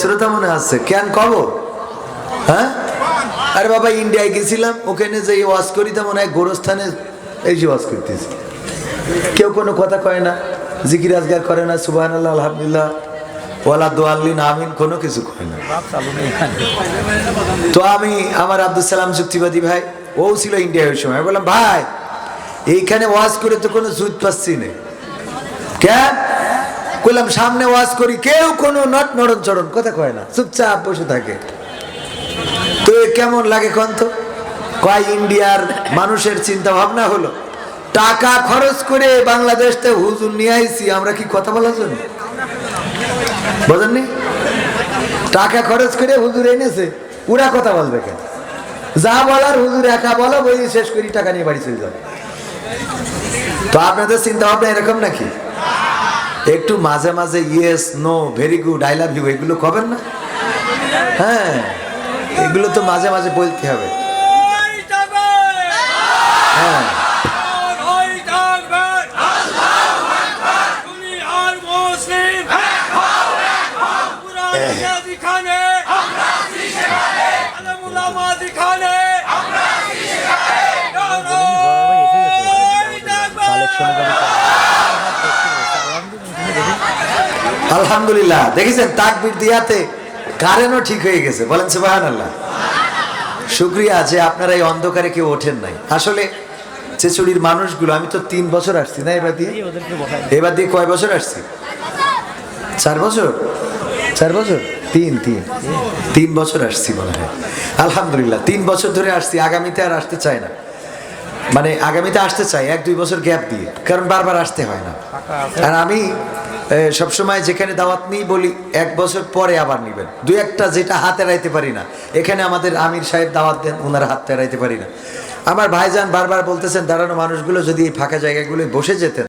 শ্রোতা মনে আছে? কেন কব হ্যাঁ? আরে বাবা, ইন্ডিয়ায় গেছিলাম, ওখানে যে ওয়াজ করি, তা মনে হয় গোরস্থানে এই যে ওয়াজ করতেছি। কেউ কোনো কথা কয় না, জিকির আজগার করে না সুবাহ আলহামদুলিল্লাহ, ওয়ালা দোয়াল্লিন আমিন, কোনো কিছু করে না। তো আমি, আমার আব্দুল সালাম যুক্তিবাদী ভাই, ও ছিল ইন্ডিয়া ওই সময়। বললাম, ভাই, এইখানে ওয়াজ করে তো কোনো জুত পাচ্ছি না। কেন? বললাম সামনে ওয়াজ করি, কেউ কোনো নট নড়ন চড়ন কথা কয় না, চুপচাপ বসে থাকে। তো কেমন লাগে কোন তো? কয়, ইন্ডিয়ার মানুষের চিন্তা ভাবনা হলো, টাকা খরচ করে বাংলাদেশতে হুজুর নিয়ে আইছি, আমরা কি কথা বলার জন্য? বোঝেননি? টাকা খরচ করে হুজুর এনেছে পুরা কথা বলবে কেন? যা বলার হুজুর একা বলো বই শেষ করি, টাকা নিয়ে বাড়ি চলে যাবে। তো আপনাদের চিন্তা ভাবনা এরকম নাকি? একটু মাঝে মাঝে yes no very good I love you এগুলো কবেন না? হ্যাঁ এগুলো তো মাঝে মাঝে বলতে হবে। আলহামদুলিল্লাহ। দেখেছেন? তাকবির দিয়াতে কারেন্টও ঠিক হয়ে গেছে। বলেন সুবাহান আল্লাহ শুক্রিয়া যে আপনারা এই অন্ধকারে কেউ ওঠেন নাই। আসলে চেচুড়ির মানুষগুলো আমি তো তিন বছর আসছি না এবার দিয়ে? এবার দিয়ে কয় বছর আসছি? চার বছর? চার বছর? তিন তিন। তিন বছর আসছি মনে হয়। আলহামদুলিল্লাহ তিন বছর ধরে আসছি। আগামীতে আর আসতে চাই না। মানে আগামীতে আসতে চাই এক দুই বছর গ্যাপ দিয়ে। কারণ বারবার আসতে হয় না। আর আমি সবসময় যেখানে দাওয়াত নিই বলি, এক বছর পরে আবার নেবেন। দু একটা যেটা হাতে রাইতে পারি না। এখানে আমাদের আমির সাহেব দাওয়াত দেন, ওনার হাতে রাইতে পারি না। আমার ভাইজান বারবার বলতেছেন, দাঁড়ানো মানুষগুলো যদি এই ফাঁকা জায়গাগুলো বসে যেতেন।